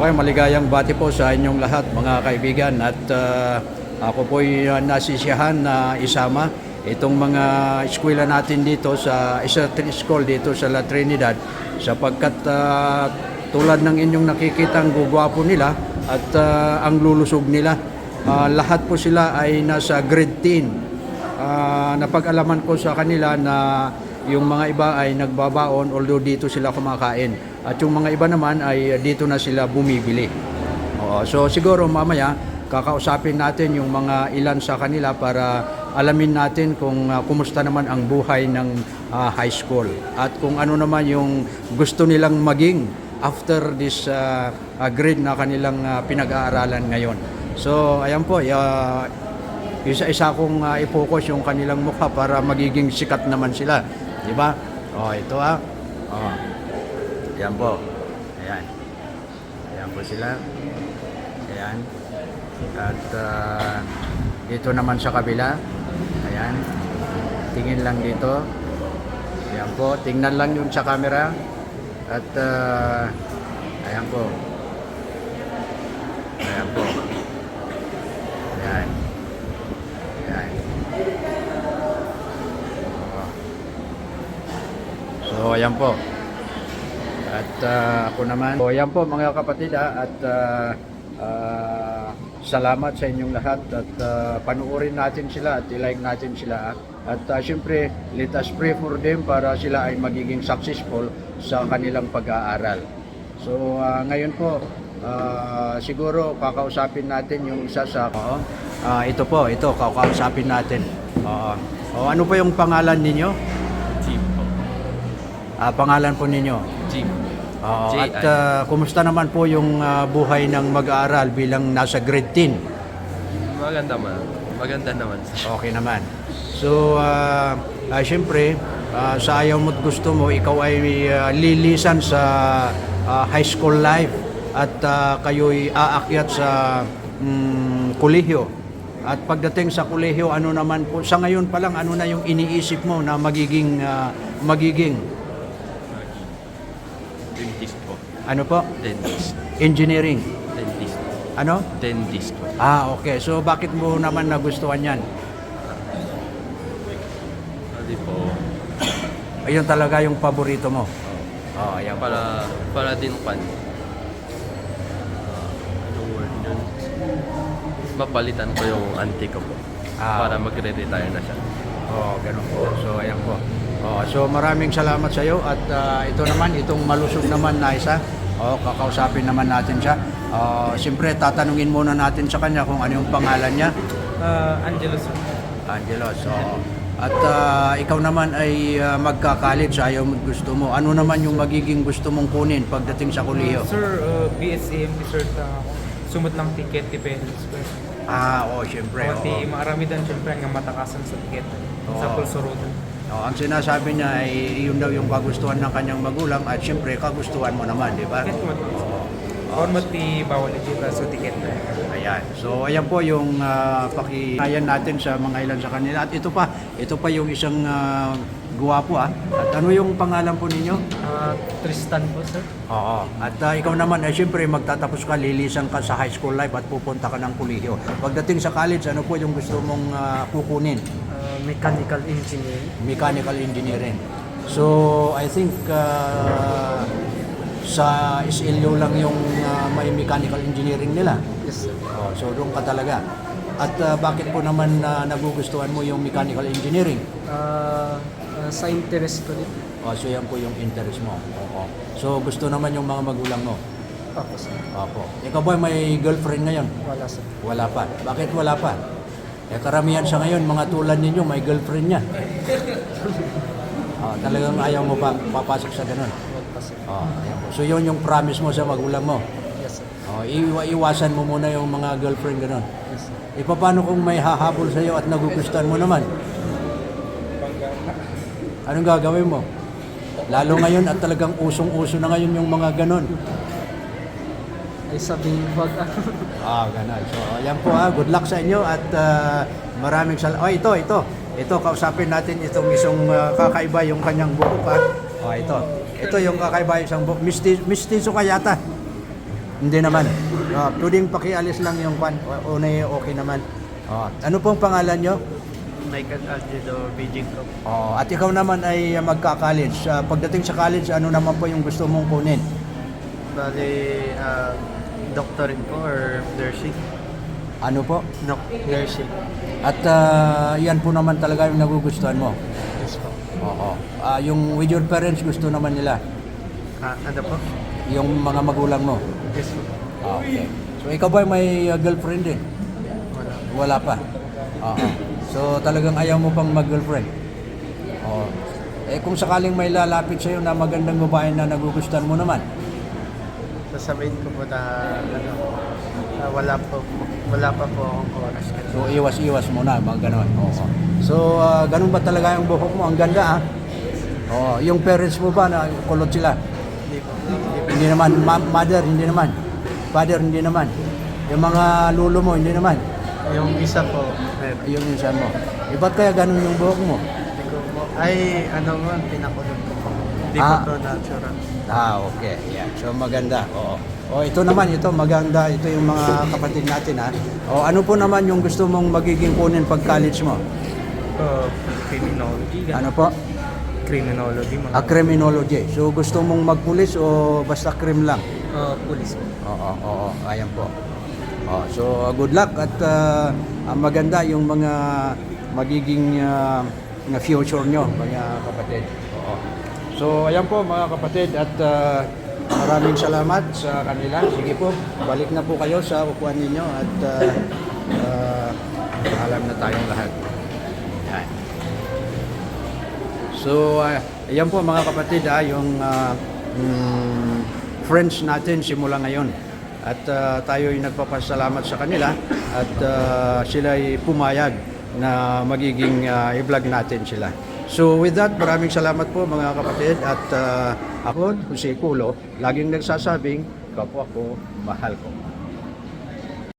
Okay, maligayang bati po sa inyong lahat mga kaibigan. At ah, ako po nasisiyahan na isama itong mga eskwela natin dito sa isa school dito sa La Trinidad sapagkat ah, tulad ng inyong nakikita ang gugwapo nila at ah, ang lulusog nila. Ah, lahat po sila ay nasa grade 10 Ah, napag-alaman ko sa kanila na yung mga iba ay nagbabaon although dito sila kumakain at yung mga iba naman ay dito na sila bumibili. Oo, so siguro mamaya kakausapin natin yung mga ilan sa kanila para alamin natin kung ah, kumusta naman ang buhay ng ah, high school at kung ano naman yung gusto nilang maging after this ah, ah, grade na kanilang ah, pinag-aaralan ngayon. So ayan po, ya- isa-isa kong uh, i-focus yung kanilang mukha para magiging sikat naman sila. Di ba? Oh, ito ah. Oh. Ayan po. Ayan. Ayan po sila. Ayan. At ah, dito naman sa kabila. Ayan. Tingin lang dito. Ayan po. Tingnan lang yung sa camera. At ah, ayan po. Ayan po. Ayan. Ayan. So, ayan po. At ah, ako naman. So, ayan po mga kapatid ah, at ah, ah, salamat sa inyong lahat at ah, panuorin natin sila at i-like natin sila. ah. At ah, syempre, let us pray for them para sila ay magiging successful sa kanilang pag-aaral. So, ah, ngayon po, ah, siguro kakausapin natin yung isa sa... Oo. Ah, ito po, ito, kakausapin natin. Oo. O, ano po yung pangalan ninyo? Jeep po. Ah, pangalan po ninyo? Jeep. Oo, at ah, kumusta naman po yung ah, buhay ng mag-aaral bilang nasa grade 10? Maganda man. Maganda naman. Okay naman. So, ah ah, syempre, ah, sa ayaw mo't gusto mo, ikaw ay ah, lilisan sa ah, high school life at ah, kayo'y aakyat sa mm, kolehiyo. At pagdating sa kolehiyo, ano naman po, sa ngayon pa lang, ano na yung iniisip mo na magiging, ah, magiging, ano po, Dentist. engineering. Dentist. Ano? Dentist. Ah, okay. So, bakit mo naman nagustuhan yan? Hindi po. Ayun talaga yung paborito mo. Oh, ayan po. Para, para din pan. Ah, ano word yun? Mapalitan ko yung auntie ko po. Ah. Para magre-retire na siya. Oh, ganun po. So, ayan po. Oh, so maraming salamat sa iyo at ah, ito naman itong malusog naman na isa. Oh, kakausapin naman natin siya. Ah, siyempre tatanungin muna natin sa kanya kung ano yung pangalan niya. Uh, Angelo sir. Angelo. So, at ah, ikaw naman ay uh, magka-college, ayaw mo gusto mo. Ano naman yung magiging gusto mong kunin pagdating sa kolehiyo? Sir, uh, BSAMP sir ta sumot lang ticket depende sir. Ah, oh, siyempre. Pati oo. marami dan syempre nga matakasan sa ticket sa Oo. Oh, ang sinasabi niya ay yun daw yung kagustuhan ng kanyang magulang at siyempre kagustuhan mo naman, di ba? Ticket mo. Kung mati bawal ijira sa ticket. Ayan. So ayan po yung uh, pakinayan natin sa mga ilan sa kanila. At ito pa, ito pa yung isang uh, guwapo ah. At ano yung pangalan po ninyo? Uh, Tristan po sir. Oo. At uh, ikaw naman ay siyempre magtatapos ka, lilisan ka sa high school life at pupunta ka ng kolehiyo. Pagdating sa college, ano po yung gusto mong uh, kukunin? Uh, mechanical engineering. mechanical engineering. So, I think uh, sa SLU lang yung uh, may mechanical engineering nila. Yes sir. Oh, so, doon ka talaga. At uh, bakit po naman uh, nagugustuhan mo yung mechanical engineering? Uh, sa interest ko dito. Oh, so, yan po yung interest mo. Oo. So, gusto naman yung mga magulang mo. Ako sir. Opo. Ikaw ba may girlfriend ngayon? Wala sir. Wala pa. Bakit wala pa? Eh, karamihan sa ngayon, mga tulad ninyo, may girlfriend niya. Oh, talagang ayaw mo pa papasok sa ganun. Oh. So yun yung promise mo sa magulang mo. Yes sir. Oh, iwa iwasan mo muna yung mga girlfriend ganun. Yes sir. E paano kung may hahabol sa iyo at nagugustuhan mo naman? Anong gagawin mo? Lalo ngayon at talagang usong-uso na ngayon yung mga ganun. Ay sabihin wag Ah, ganun. So, ayan po ha. Good luck sa inyo at ah, maraming sal... Oh, ito, ito. Ito, kausapin natin itong isang ah, kakaiba yung kanyang buhok ha. Oh, ito. Ito yung kakaiba yung isang buhok. Misti, mistiso ka yata. Hindi naman. Ah, pwedeng pakialis lang yung kwan. O, unay okay naman. Ah, ano pong pangalan nyo? Michael Algedo, Beijing Cup. Oh, at ikaw naman ay ah, magka-college. Ah, pagdating sa college, ano naman po yung gusto mong kunin? Bali, uh, doctorate po or nursing? Ano po? No, nursing. At ah, yan po naman talaga yung nagugustuhan mo. Yes po. Oo. Ah, yung with your parents gusto naman nila. Ah, ano po? Yung mga magulang mo. Yes po. Ah, okay. So ikaw ba may ah, girlfriend din? Wala. Wala pa. Oo. So talagang ayaw mo pang mag-girlfriend. Oo. Eh kung sakaling may lalapit sa'yo na magandang babae na nagugustuhan mo naman. Sasabihin ko po na ano, ah, wala po wala pa po akong oras. So iwas-iwas mo na, mga ganon. Oo. So ah, ganun ba talaga yung buhok mo? Ang ganda ah. Oo. Yung parents mo ba na kulot sila? Hindi po. Hindi po. Hindi naman. Ma- mother, hindi naman. Father, hindi naman. Yung mga lulo mo, hindi naman. Yung isa po, meron. Yung insan mo. Eh, ba't kaya ganun yung buhok mo? Hindi ko po. Ay, ano mo, pinakulot ko. Hindi Ah. po to natural. Ah, okay. Yeah. So maganda. Oo. O ito naman, ito maganda. Ito yung mga kapatid natin ha. O ano po naman yung gusto mong magiging kunin pag college mo? Uh, criminology. Ano po? Criminology, mga A criminology. So gusto mong magpulis o basta crim lang? uh, police po. Oo, oo, ayan po. Oh, so uh, good luck at uh, ang maganda yung mga magiging uh, future nyo, mga kapatid. Oo. So ayan po mga kapatid at uh, maraming salamat sa kanila. Sige po, balik na po kayo sa upuan ninyo at uh, uh, alam na tayong lahat. Yan. So, uh, ayan po mga kapatid, ah, yung ah, mm, friends natin simula ngayon. At ah, tayo ay nagpapasalamat sa kanila at ah, sila ay pumayag na magiging ah, i-vlog natin sila. So with that, maraming salamat po mga kapatid at ah, ako, Jose Culo, laging nagsasabing, kapwa ko, mahal ko.